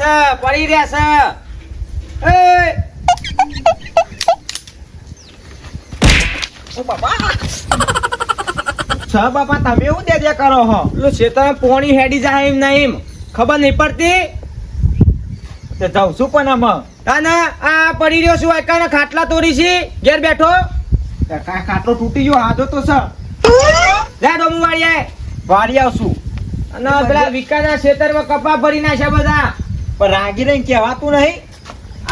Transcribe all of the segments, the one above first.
રહ્યા પડી રહ્યા બાપા તમે એવું દે દે કરો હો. પેલું ખેતરમાં પોણી હેડી જાય એમ ના એમ. ખબર નહીં પડતી? તો જાઉં છું પણ આમાં. તાને આ પડી રહ્યો છું એકાને ખાટલા તોડી છે. ઘેર બેઠો. ખાટલો તૂટી ગયો, હાજો તો છે જા ડોમું વાળીએ વાળી આવશું. અને પેલા વિકાના ખેતરમાં કપા ભરી નાખ્યા બધા. પણ રાગી રહીને કહેવાતું નહીં.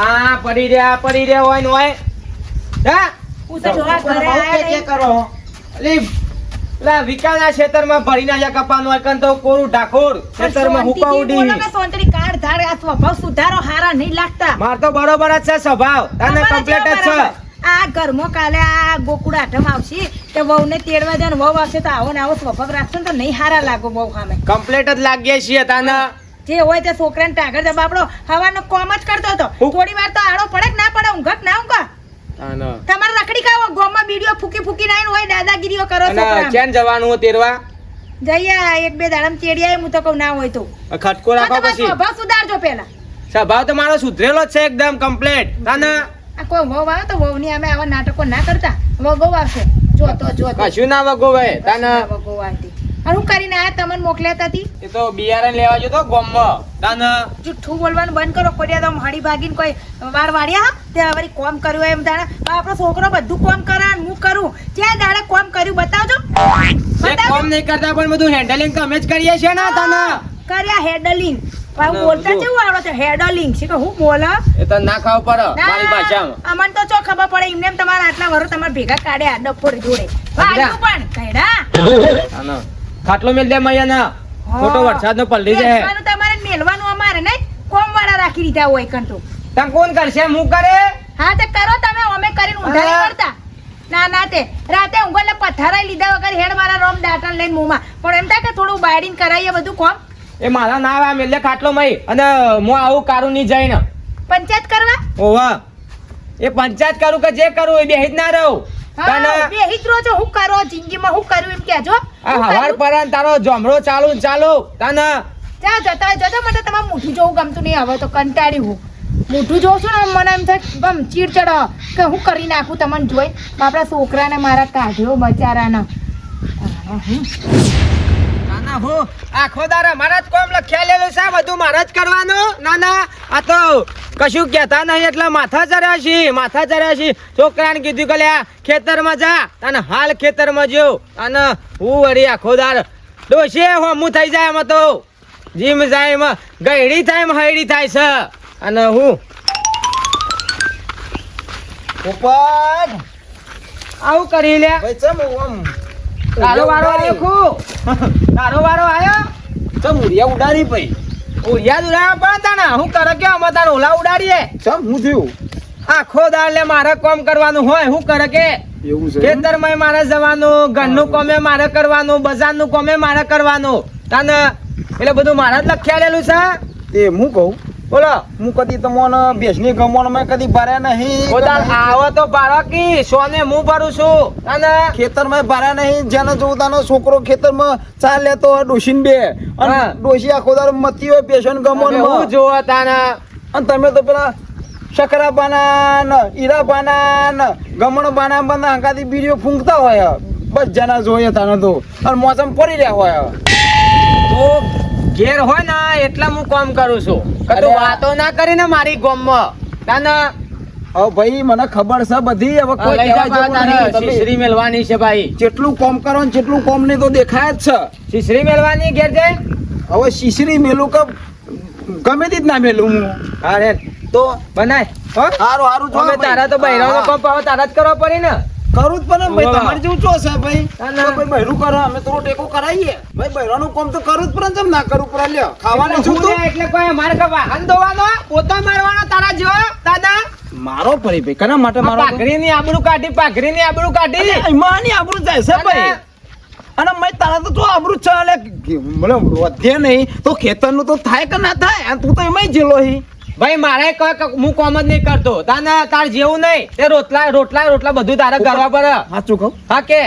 આ પડી રહ્યા પડી રહ્યા હોય ને હોય. હું. કરો? હો. વિકાના ખેતરમાં ભરી નાખ્યા કપાનું એકન તો કોરું ઢાકોર ખેતરમાં હુકા ઉડી. સોંતરી કાળ ધાર આ સ્વભાવ સુધારો હારા નહીં લાગતા. માર તો બરોબર જ છે સ્વભાવ. તને કમ્પ્લીટ જ છે. આ ઘરમાં કાલે આ ગોકુળ આઠમ આવશે કે વહુને તેડવા જાય વહુ આવશે તો આવો ને આવો સ્વભાવ રાખશે તો નહીં હારા લાગો બહુ સામે. કમ્પ્લીટ જ લાગીએ છીએ તને. જે હોય તે છોકરાને ટાગર દબાવડો. હવાનો કોમ જ કરતો હતો. થોડી વાર તો આડો પડે ના પડે ઊંઘ કે ના ઊંઘ તમારે રખડી ખાવો ગોમાં બીડીઓ ફૂકી ફૂકી નાઈને હોય દાદાગીરીઓ કરો છો ક્યાં જવાનું હોય તેરવા? જઈએ એક બે દાડમ ચેડિયા હું તો કહું ના હોય તો. ખટકો રાખો પછી. સ્વભાવ સુધારજો પેલા સ્વભાવ તો મારો સુધરેલો જ છે એકદમ કમ્પ્લીટ તને આ કોઈ વહુ આવે તો વહુની અમે આવા નાટકો ના કરતા. વગો આવશે. જો તો જો કશું ના વગો ભાઈ તાના વગો આવતી અને હું કરીને આ તમને મોકલ્યા તા એ તો બિયારણ લેવા જતો ગોમમાં તને જુઠ્ઠું બોલવાનું બંધ કરો કોડિયા તો હાડી ભાગીને કોઈ વાર વાળ્યા તે વળી કોમ કર્યું એમ દાણા આપણો છોકરો બધું કોમ કરે અને હું કરું. ક્યાં દાડા કોમ કર્યું બતાવજો. કોમ નહીં કરતા પણ બધું હેન્ડલિંગ તો અમે જ કરીએ છીએ ને તને કર્યા હેડલિંગ અને બોલતા કેવું આવડે છે? હેડલિંગ છે કે હું બોલા એ તો ના ખાવ પડે મારી ભાષામાં. અમને તો ચો ખબર પડે એમને એમ તમારા આટલા વરો તમારે ભેગા કાઢ્યા ડફોર જોડે. વાગ્યું પણ કઈડા ખાટલો મેલ દે મૈયા ખોટો વરસાદ નો પલડી જાય તમારે મેલવાનું અમારે નહીં. કોમ વાળા રાખી દીધા હોય કંટો તમ કોણ કરશે? હું કરે? હા તે કરો તમે. અમે કરીને ઉધારી કરતા. ના ના તે. રાતે ઊંઘલે પથ્થારાય લીધા વગર હેડ મારા રોમ દાટણ લઈને મોંમાં. પણ એમ થાય કે થોડું બાયડીને કરાવીએ બધું કોમ. એ મારા ના આવે મેલે ખાટલો મય. અને હું આવું કારું નહીં જઈને. પંચાયત કરવા? ઓવા. એ પંચાયત કરું કે જે કરું એ બેહી જ ના રહું. તને? બે છો હું કરો? જિંદગીમાં હું કર્યું એમ કહેજો. આ હવાર કર્યું? તારો જમરો ચાલુ ને ચાલુ. તને? જા જતા જતા મને તમારું મોઢું જોવું ગમતું નહીં. હવે તો કંટાળી હું. મોઢું જોઉં છું ને મને એમ થાય ચીડ ચડો. કે હું કરી નાખું તમને જોઈ. આપણા છોકરાને મારા કાઢ્યો બચારાને. આ હું. ના ના હું આખો દારા મારા જ કોમ લખ્યા લેલું છે, બધું મારા જ કરવાનું. ના ના, આ તો કશું કહેતા નહીં, એટલે માથા ચડ્યા છે માથા ચડ્યા છે છોકરાને કીધું કે, લ્યા, ખેતરમાં જા, તને હાલ ખેતરમાં જો અને હું વળી આખો દાર ડોશે હોમું થઈ જાય એમાં તો. જીમ જાય એમાં, ગયડી થાય એમ, હયડી થાય છે. અને હું પોપટ આવું કરી લે ભાઈ, ચમ આમ તારો વારો આવ્યો ખુ તારો વારો આવ્યો તો ઉડિયા ઉડાડી ભાઈ ઉડિયા દુરાયા પણ તાના હું કરે કે અમે તારો ઓલા ઉડાડીએ? ચમ હું થયું? આખો દાળ લે મારે કોમ કરવાનું હોય હું કરે કે? ખેતરમાં મારે જવાનું ઘરનું કોમે મારે કરવાનું બજારનું કોમે મારે કરવાનું. તને એટલે બધું મારા જ લખ્યાલેલું છે? તે હું કહું? બોલો હું કદી તમને ભેંસની ગમણમાં કદી ભર્યા નહીં. બોલા આવો તો બાળકી સોને હું ભરું છું. અને ખેતરમાં ભર્યા નહીં જેને જોતાનો તાનો છોકરો ખેતરમાં ચા લેતો હોય બે. અને. ડોશી આખો દાર મતી હોય પેશન ગમણમાં હું જોવા તાના? અને તમે તો પેલા શકરા બાના ઈરા બાના ગમણ બાના બના હંકાથી બીડીઓ ફૂંકતા હોય. બસ જના જોઈએ તાને તો. અને મોસમ પડી રહ્યા હોય. તો ઘેર હોય ને એટલા હું કામ કરું છું. કે તું અરે આ- વાતો ના કરીને મારી ગોમમાં. તને હવે ભાઈ મને ખબર છે બધી. હવે કોઈ કહેવા જેવું નહીં. શ્રી મેલવાની છે ભાઈ. જેટલું કોમ કરો ને જેટલું કોમ નહીં તો દેખાય જ છે. શ્રી મેલવાની ઘેર જાય? હવે શીશરી મેલું કે ગમે તે ના મેલું હું. અરે તો બનાય હારું હારું જો તારા તો બહેરાનો હા, કોમ તારા જ કરવા પડે ને. કરું જ પણ ભાઈ તમારે જેવું ચો છે ભાઈ. તો ભાઈ બહેરું કરો અમે થોડો ટેકો કરાવીએ. ભાઈ બહેરાનું કામ તો કરું જ પણ કેમ ના કરું? પડે લ્યો ખાવાનું શું તું. એટલે કોઈ મારે કે વાહન ધોવાનો પોતા મારવાનો તારા જેવો દાદા? મારો પડી ભાઈ કના માટે મારો પાઘરી ની આબરૂ કાઢી પાઘરી ની આબરૂ કાઢી. એમાં ની આબરૂ જાય છે ભાઈ. અને મેં તારા તો જો આબરૂ ચાલે મને વધે નહીં. તો ખેતરનું તો થાય કે ના થાય? અને તું તો એમાંય જેલો હી. ભાઈ મારે હું કોમ જ નહીં કરતો. તાને તાર જેવું નહીં. તે રોટલા રોટલા રોટલા બધું તારે કરવા પડે. સાચું કહું? હા કે?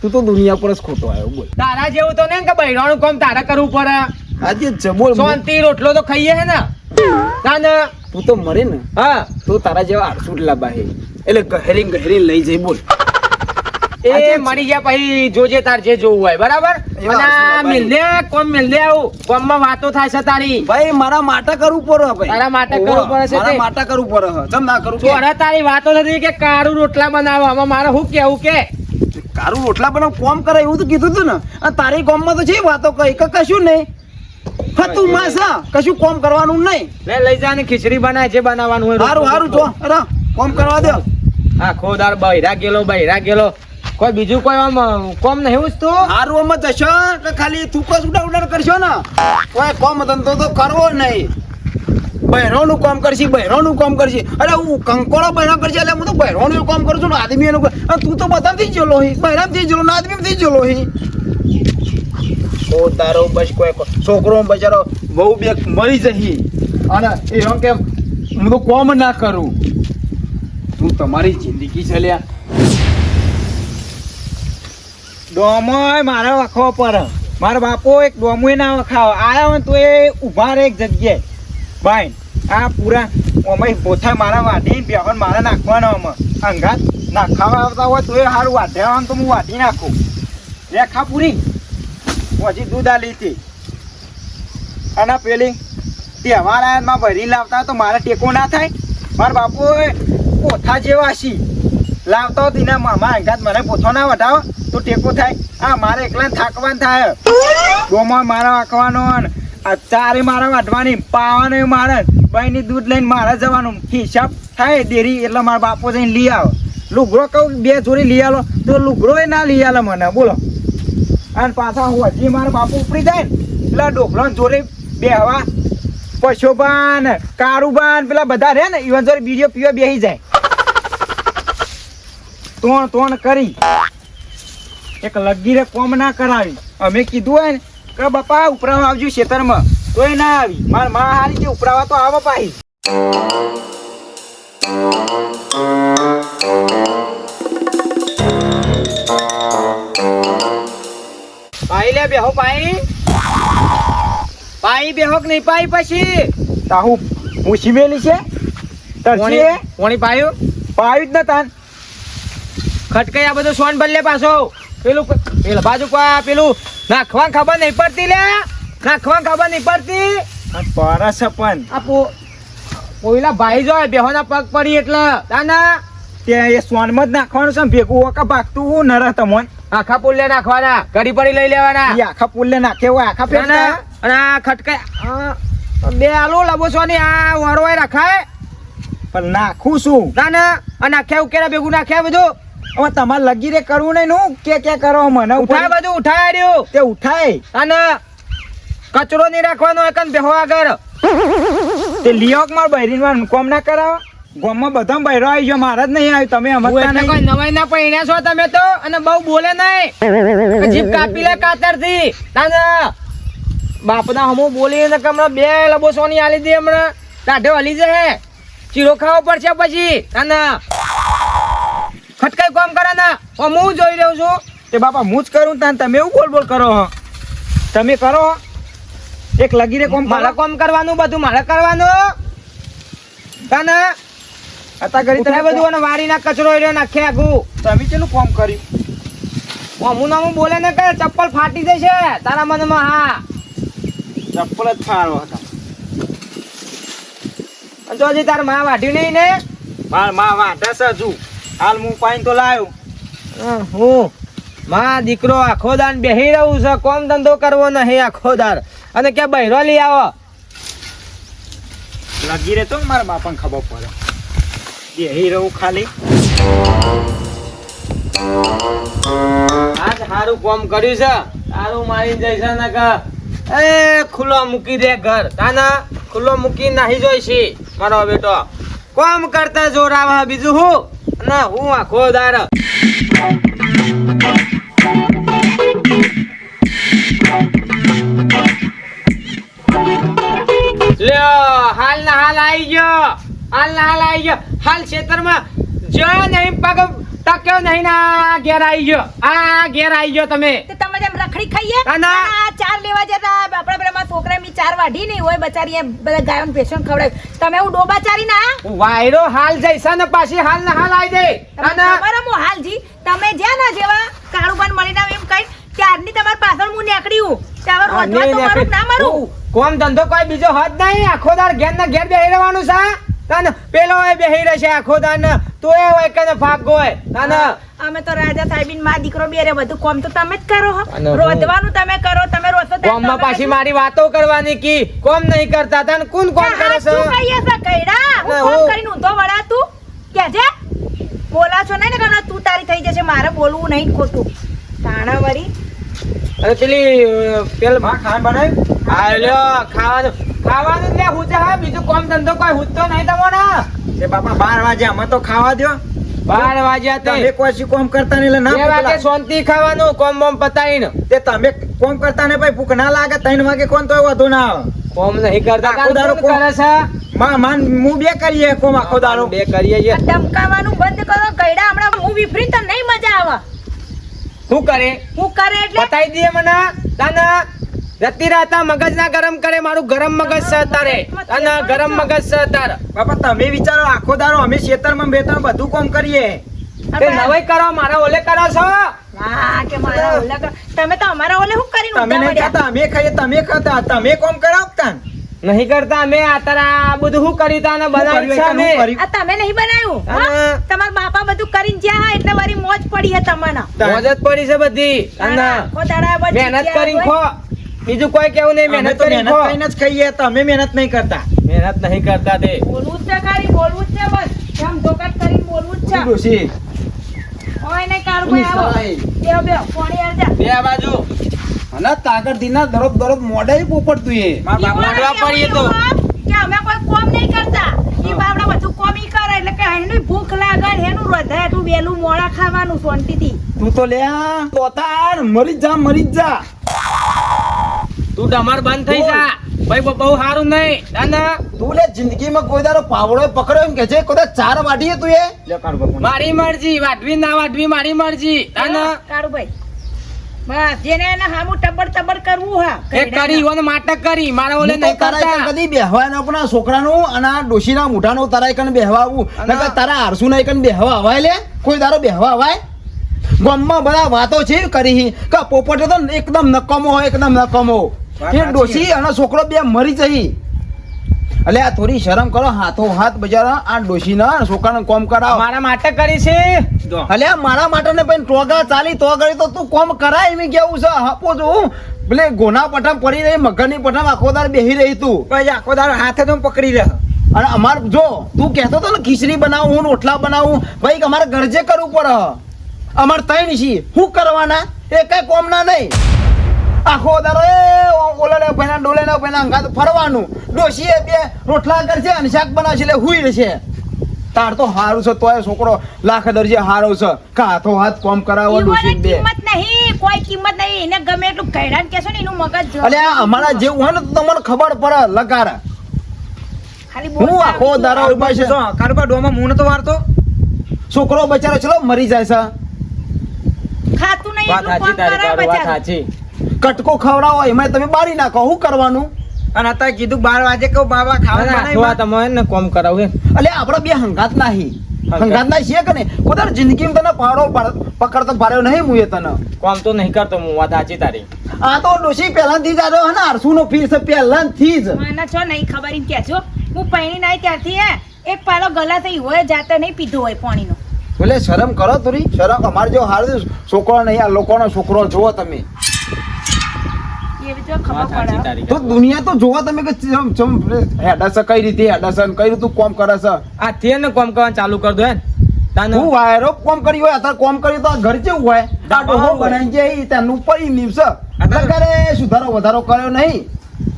તું તો દુનિયા પર જ ખોટો આવ્યો બોલ. તારા જેવું તો નહીં કે બૈરાનું કામ તારે કરવું પડે. આજે જ છે શાંતિ રોટલો તો ખાઈએ હે ને. ના ના તું તો મરે ને. હા. તું તારા જેવા આડસુટ લાંબા હે એટલે ગહેરી ગહેરી લઈ જઈ બોલ. એ મળી ગયા પછી જોજે તાર જે જોવું હોય બરાબર? અને મિલને કોમ મિલ દે આવું. કોમમાં વાતો થાય છે તારી. ભાઈ મારા માટે કરવું પડે ભાઈ. તારા માટે કરવું પડે છે મારા માટે કરવું પડે ચમ ના કરું તો અરે તારી વાતો નથી કે કારું રોટલા બનાવો. આમાં મારે શું કેવું કે? કારું રોટલા બનાવ કોમ કરે એવું તો કીધું તું ને. અને તારી કોમમાં તો છે વાતો કઈ? કે કશું નહીં. ફતું માસ કશું કોમ કરવાનું નહીં. લે લઈ જા ને ખીચડી બનાય જે બનાવવાનું હોય સારું સારું જો. અરે કોમ કરવા દે. હા ખોદાર બૈરા ગેલો બૈરા ગેલો. કોઈ બીજું કોઈ આમ કોમ નહીં ઉસતું હારું અમે જશો કે ખાલી થૂકો ઉડા ઉડા કરશો ને? કોઈ કોમ ધંધો તો કરવો નહીં. બહેરોનું કામ કરશી, બહેરોનું કામ કરશી. અરે હું કંકોળો બહેરો કરશે એટલે હું તો બહેરોનું કામ કરું છું ને આદમી એનું તું તો બધાથી જ જલો હી, બહેરામથી જેલો ને આદમીથી જલો હી. તારો બસ કોઈ છોકરો બચારો બહુ બે મરી જહી. અને એ કેમ, હું તો કોમ ના કરું. તું તમારી જિંદગી ચાલ્યા. ડોમોય મારે વખવો પર. મારા બાપો એક ડોમોય ના વખાવ. આયા હોય તો એ ઊભા રે એક જગ્યાએ. ભાઈ આ પૂરા અમે પોથા મારા વાઢી બેહન મારે નાખવાનો અમે અંગાત નાખાવા આવતા હોય તો એ સારું વાઢ્યા તો હું વાઢી નાખું. રેખા પૂરી. પછી દૂધ આલી લીધી અને પેલી તહેવાર આયાતમાં ભરી લાવતા તો મારે ટેકો ના થાય. મારા બાપુ પોથા જેવા છી લાવતો હતો એના મામા અંગાત મને પોથો ના વઢાવો. તો ટેકો થાય. આ મારે એકલા થાકવાનું થાય. ગોમાં મારા વાંકવાનો ચારે મારા વાઢવાની, પાવાનો મારે. ભાઈની દૂધ લઈને મારે જવાનું. હિસાબ થાય દેરી, એટલે મારા બાપો જઈને લઈ આવે. લુગડો કહું, બે જોડી લઈ આવો તો લુગડો ના લઈ આલે મને. બોલો. અને પાછા હું હજી મારા બાપુ ઉપડી જાય ને, પેલા ડોકલો જોડે બેહવા. પશુબાન કારુબાન, પેલા બધા રહે ને, ઈવન જોડે બીડીઓ પીવા બેસી જાય. તોણ તોણ કરી. એક લગીરે કોમ ના કરાવી. અમે કીધું હોય ને કે બાપા ઉપરાવા આવજો ખેતરમાં. તોય ના આવી. મારમાં હારી કે ઉપરાવા તો આવો પાહી. પાઈ લે બેહો પાઈ પાઈ બેહો કે નહીં પાઈ પછી? તાહુ હું સિમેલી છે? તરસી કોણી પાયું પાયું જ ન તાન. ખટકાઈ આ બધું સોન બદલે પાછો. પેલું પેલું બાજુ પેલું નાખવા ખબર નહીં પડતી લે. નાખવા ખબર નહીં પડતી. પરસ પણ. આ પોઈલા ભાઈ જો બેહોના પગ પડી એટલે. દાના તે એ સોનમાં જ નાખવાનું છે ને ભેગું ઓકા ભાગતું હું નર તમોન. આખા પુલ્લે નાખવાના. ઘડી પડી લઈ લેવાના. એ આખા પુલ્લે નાખે હોય આખા ના, અને આ ખટકાઈ આ બે આલુ લબોસવાની આ વરવાય રખાય. પણ નાખું શું ના ના. આ નાખ્યા ઉકેરા ભેગું નાખ્યા બધું. હવે તમારે લગી રે કરવું નહીં નું કે કે કરો મને? ઉઠાય બધું ઉઠાય રહ્યું. તે ઉઠાય. અને કચરો નહીં રાખવાનો એકન બેહો આગળ. તે લિયોકમાં બૈરીનમાં કોમ ના કરાવો. ગોમમાં બધા બૈરો આવી ગયો મારા જ નહીં આવ્યું. તમે સમજતા કોઈ નવાઈ ના પૈણ્યા છો તમે તો? અને બહુ બોલે નહીં. જીભ કાપી લે કાતરથી બાપના હમુ બોલી ને હમણાં બે સોની આલી દે હમણાં. કાઢો હલી જશે. ચીરો ખાવો પડશે પછી. અને ખટકાઈ કોમ કરે ને હું જોઈ રહ્યો છું તે બાપા હું જ કરું તાન તમે એવું બોલ બોલ કરો હો. તમે કરો એક લગીરે કોમ મારે કોમ કરવાનું બધું મારે કરવાનું. તને અતા કરી ઉઠાય બધું અને વારીના કચરો રહ્યો નાખે આગું. તમે કેનું કોમ કર્યું? અમું નામું બોલે ને કે ચપ્પલ ફાટી જશે. તારા મનમાં હા. ચપ્પલ જ ફાડો હતા. જો હજી તારમાં વાઢ્યું નહીં ને? મારમાં વાટા હજુ. હાલ હું પાણી તો લાવ્યો હું? માં દીકરો આખો દાન બેહી રહ્યું છે. કોમ ધંધો કરવો નહીં આખો દાર અને ક્યાં બહેરો લઈ આવો? લગી રહેતો મારા બાપાને ખબર પડે. બેહી રહું ખાલી. આજ સારું કોમ કર્યું છે. તારું મારી જઈશ ને કે એ ખુલ્લો મૂકી દે ઘર. તાના ખુલ્લો મૂકી નાહી જોઈશી. મારો બેટો. કોમ કરતા જોરાવા બીજું હું? અને હું આખો દાર લ્યો હાલ ના હાલ આવી ગયો. હાલ ના હાલ આવી ગયો. હાલ ક્ષેત્રમાં જો નહીં પગ ટક્યો નહીં ના ઘેર આવી ગયો. આ ઘેર આવી ગયો તમે. તે તમે જેમ રખડી ખાઈએ. આ ચાર લેવા જતા આપણા પેલા છોકરા મી ચાર વાઢી નહીં હોય બચારી એમ બધા ગાયોને ભેસણ ખવડાય તમે હું ડોબા ચારી ના વાયરો હાલ જઈશ ને પાછી હાલ ને હાલ આવી જાય તમને ના, ના. ખબર હું હાલજી તમે જ્યાં ના જેવા કાળુબાન મળીને ના એમ કઈ ત્યારની તમારી પાછળ હું નીકળ્યું ત્યાં રોજવા તો મારું ના મારું. કોમ ધંધો કોઈ બીજો હોત નહીં. આખો દાર ઘેર ને ઘેર બેહી રહેવાનું છે તન પેલો એ બેહી રહેશે આખો દાર તું એ હોય કે ભાગ હોય. તને અમે તો રાજા સાહેબીનમાં દીકરો બેરે બધું કોમ તો તમે જ કરો હો. રોધવાનું તમે કરો તમે રોધો કોમમાં પાછી મારી વાતો કરવાની કી? કોમ નહીં કરતા તન કોણ કોમ કરે છે? શું કહીએ છે કઈડા કોમ કરીને ઊંધો વડા તું? કે છે બોલા છો નહીં ને કે તું તારી થઈ જશે મારે બોલવું નહીં ખોટું. તાણા વરી અરે પેલી પેલમાં ખાન બનાવ્યું આલ્યો ખાવાનું. ખાવાનું લે હું હા બીજું કોમ ધંધો કોઈ હુજતો નહીં તમને એ બાપા બાર વાગે અમે તો ખાવા દો બાર વાગ્યા તે. તમે કોઈ કોમ કરતા નહીં ના વાગે શાંતિ ખાવાનું કોમ બોમ પતાવીને. તે તમે કોમ કરતા ને ભાઈ ભૂખ ના લાગે ત્રણ વાગે કોણ તો વધુ ના આવે. કોમ નહીં કરતા આખો કરે છે? માં માન હું બે કરીએ કોમ આખો દારો બે કરીએ છે ધમકાવાનું બંધ કરો કઈડા હમણાં હું વિફરી તો નહીં મજા આવે. શું કરે? હું કરે એટલે? બતાવી દે મને તને જતી રહેતા મગજ ના ગરમ કરે મારું ગરમ મગજ છે તારે તને ગરમ મગજ છે તારે બાપા તમે વિચારો આખો દારો અમે ખેતરમાં બે ત્રણ બધું કોમ કરીએ. તે નવાઈ કરો મારા ઓલે કરો છો? હા કે મારા ઓલા કરો. તમે તો અમારા ઓલે શું કરીને તમે નહીં? ખાતા અમે ખાઈએ તમે ખાતા તમે કોમ કરો તાન. નહીં કરતા અમે આ તારા આ બધું શું કર્યું તાને બનાવ્યું છે અમે? આ તમે નહીં બનાવ્યું હા. હા? તમારા બાપા બધું કરીને જ્યાં હા એટલે મારી મોજ પડી હે તમને. મોજ જ પડી છે બધી. અને મહેનત કરીને ખો. બીજું કોઈ કેવું નહીં મહેનત તો મહેનત કરીને જ ખાઈએ તમે મહેનત નહીં કરતા. મહેનત નહીં કરતા તે. બોલવું જ છે ખાલી બોલવું જ છે બસ. આમ ધોકાટ કરીને બોલવું જ છે. ડોશી ઓય ને કાર ભાઈ આવો. બે બેહો પાણી આલજા. બે બાજુ. અને તાકર દીના દરોબ દરોબ મોઢે પોપડ તું એ. માર બાપ મોડવા પડીએ તો. કે અમે કોઈ કોમ નહીં કરતા. ઈ બાપડા બધું કોમ ઈ કરે એટલે કે એની ભૂખ લાગે ને એનું હૃદય એટલું વેલું મોડા ખાવાનું શાંતિથી તું તો લે તોતાર મરી જ જા મરી જા. તું ડમર બંધ થઈ જા. ભાઈ બહુ- સારું નહીં. દાદા તું લે જિંદગીમાં કોઈ દારો પાવડો પકડ્યો એમ કે છે? કોઈ ચાર વાટીએ તું એ. મારી મરજી. વાટવી ના વાટવી મારી મરજી. દાદા કાળુભાઈ. બસ જેને એને હામું ટબર ટબર કરવું હા. એ કરી ઓને માટક કરી. મારા ઓલે નહીં કરતા. કદી બેહવા પણ આ છોકરાનું અને આ ડોશીના મૂઠાનું તારા એકન બેહવા આવું. અને- નકર તારા આરસુના એકન બેહવા લે? કોઈ દાડો બેહવા ગામમાં બધા વાતો છે કરી કે પોપટે તો એકદમ નકામો હોય એકદમ નકામો. વાત ડોસી. અને છોકરો બે મરી જઈ. એટલે આ થોડી શરમ કરો. હાથો હાથ બજારા આ ડોશીના છોકરાને કોમ કરાવ. મારા માટે કરી છે. અલ્યા મારા માટે ને પણ ટોગા ચાલી તો કરી તો તું કોમ કરાય એમ કેવું છે? હપો છું પેલે ગોના પઠામ પડી રહી મગરની પઠામ આખો દાડ બેહી રહી તું. પછી આખો દાડો હાથે તો પકડી રહ્યા અને અમાર જો તું કહેતો તો ને ખીચડી બનાવું હું રોટલા બનાવું. ભાઈ અમારે ગરજે કરવું પડે. અમાર તૈણ છીએ. શું કરવાના? એ કઈ કોમના નહીં. આખો દાડો એ ઓલે ને પેલા ડોલે ને પેલા અંગાત ફરવાનું. ડોશીએ બે રોટલા કરશે અને શાક બનાવશે એટલે હુઈ રહેશે. તાર તો હારું છે તોય છોકરો લાખ દરજે હારો છે. કા હાથો હાથ કોમ કરાવો ડોશી બે. કિંમત નહીં કોઈ કિંમત નહીં. એને ગમે એટલું કૈડાન કેસો ને એનું મગજ જો અલ્યા અમારા જેવું હોય ને તો તમને ખબર પડે લગાર ખાલી હું આખો દાડો ઊભા છે. કારબા ડોમાં મૂળ તો વારતો. છોકરો બચારો ચલો મરી જાય છે. ખાતું નહીં એટલું કોમ વાત બચારું. કટકો ખવડાવો એમાં તમે બાળી નાખો. શું કરવાનું? અને અત્યારે કીધું બાર વાગે કહું બાબા ખાવા ના, ના, કોમ કરાવું એટલે આપણે બે હંગાત નાહી. હંગાત. ના છે કે ને પોતાની જિંદગીમાં તને પાડો પકડતો પાડ્યો નહીં મુએ તને. કોમ તો નહીં કરતો હું વાત સાચી તારી. આ તો ડોશી પહેલાથી જ આવ્યો હે ને આરસુ નો ફીસ પહેલાથી જ. મને છો નહીં ખબર એમ કહેજો. હું પૈણી નાય ત્યારથી હે એક પાલો ગલા થઈ હોય જાતે નહીં પીધો હોય પાણીનો. બોલે શરમ કરો થોડી શરમ અમારે જો હાર છોકરો નહીં આ લોકોનો છોકરો જુઓ તમે. તો દુનિયા તો જોવા તમે કે ચમ ચમ હેડસ કઈ રીતે હેડસ કઈ રીતે કોમ કરે છે? આ તે ને કોમ કરવાનું ચાલુ કર દો હે તાને હું વાયરો કોમ કરી હોય અત્યારે કોમ કરી તો આ ઘર જેવું હોય. આ હો બનાવી જે તેનું પડી નીવશે. અત્યારે સુધારો વધારો કર્યો નહીં.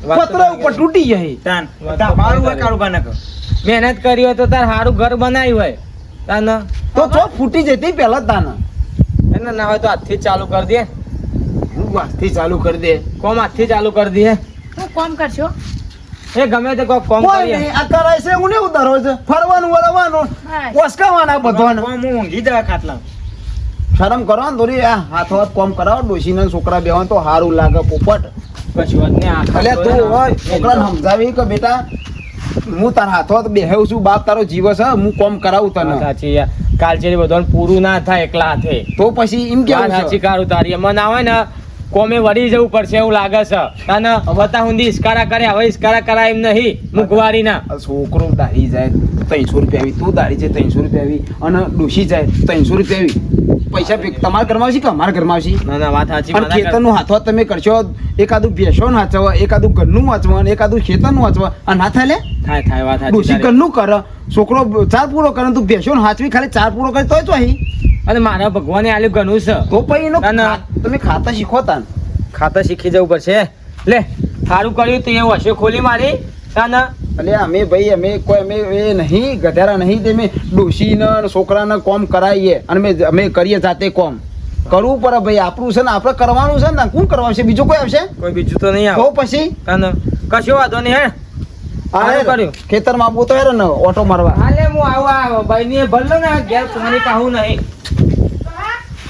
પત્ર ઉપર તૂટી જાય. તાન વાત મારું હોય. ખરી. કારુબા મહેનત કરી હોય તો તાર સારું ઘર બનાવ્યું હોય. તાને તો ચો ફૂટી જતી પહેલા તાન. એને ના હોય તો હાથથી જ ચાલુ કરી દે હું ચાલુ કરી દે? કોમ હાથથી ચાલુ કરી દે? હું કોમ કરશો? એ ગમે તે કોઈ કોમ કરી આ કરાય છે હું ને ઉધારો છે. ફરવાનું વળવાનું બસ. ઓસકાવાના બધાને. હું ઊંઘી જાય ખાટલા. શરમ કરો ને થોડી આ હાથો હાથ કોમ કરાવો ડોશીના છોકરા બેવા તો સારું લાગે પોપટ. કશું વાત નહીં આખા એટલે તું હોય છોકરાને સમજાવી કે બેટા હું તારા હાથો હાથ બેહેવ છું બાપ તારો જીવ છે હું કોમ કરાવું તને. સાચી યાર. કાલચેરી બધાને પૂરું ના થાય એકલા હાથે. તો પછી એમ કેવું સાચી કારું તારી. મને આવે ને કોમે વળી જવું પડશે એવું લાગે છે. અને વતા હુંદી ઇસ્કારા કરે હવે ઇસ્કારા કરાય એમ નહીં. મુખવારી ના. છોકરો દારી જાય ત્રણસો રૂપિયા આવી. તું દારી જાય ત્રણસો રૂપિયા આવી. અને ડોસી જાય ત્રણસો રૂપિયા આવી. પૈસા તમારા ઘરમાં આવશે કે અમારા ઘરમાં આવશે? ના ના વાત સાચી પણ ખેતરનું હાથો તમે કરશો એકાદું ભેંસો વાંચવા એકાદું ઘરનું વાંચવા અને એકાદું ખેતરનું વાંચવા આ ના થાય લે? થાય થાય વાત સાચી ઘરનું ઘરનું કરે છોકરો ચાર પૂરો કરે તું ભેંસો હાચવી ખાલી ચાર પૂરો કરે તોય તો અહીં અને મારા ભગવાને આલ્યું ઘણું છે. તો પછી એનો ના, ના. તમે ખાતા શીખો તાન. ખાતા શીખી જવું પડશે. લે સારું કર્યું તું એ વસ્તુ ખોલી મારી. તાના એટલે અમે ભાઈ અમે કોઈ અમે એ નહીં ગધેરા નહીં તે અમે ડોશીને છોકરાને કોમ કરાવીએ અને અમે અમે કરીએ જાતે કોમ. કરવું પડે ભાઈ આપણું છે ને આપણે કરવાનું છે ને કોણ કરવાનું છે બીજું કોઈ આવશે? કોઈ બીજું તો નહીં આવે. પછી. કશો વાંધો નહીં હે આ કર્યું. ખેતરમાં આપવું તો હેર ને ઓટો મારવા. હાલે હું આવું આવો. ભાઈ ને ભલે ને ઘેર પાણી પાહું નહીં.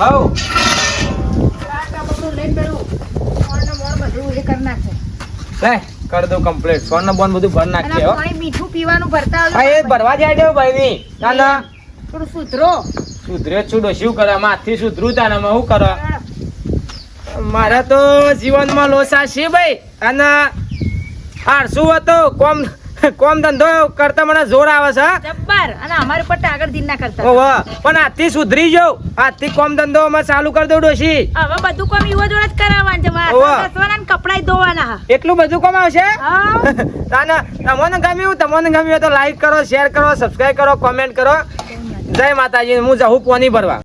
હવ ને કરી નાખે લે કરી દઉં કમ્પ્લીટ સોન ને બોન બધું ભર નાખીએ હો. પાણી મીઠું પીવાનું ભરતા હા એ ભરવા જાય છે ભાઈ ની. ના ના. થોડું સુધરો. સુધરે છુડો શું કરે? આમાં સુધરું તાને આમાં શું કરે? મારા તો જીવનમાં લોસા છે ભાઈ. અને હારશું હતો કોમ કોમ ધંધો કરતા મને જોર આવે છે જબ્બર. અને અમારે પર આગળ દિન ના કરતા ઓહો પણ આથી સુધરી જાવ આથી કોમ ધંધો અમે ચાલુ કરી દઉં ડોશી. હવે બધું કોમ યુવા જોડે જ કરાવવાનું છે. ઘસવાના ને કપડાં ધોવાના એટલું બધું કોમ આવશે? હા. તાને તમને ગમ્યું તમને ગમ્યું તો લાઈક કરો શેર કરો સબસ્ક્રાઇબ કરો કોમેન્ટ કરો. જય માતાજી હું જહું પોની ભરવા.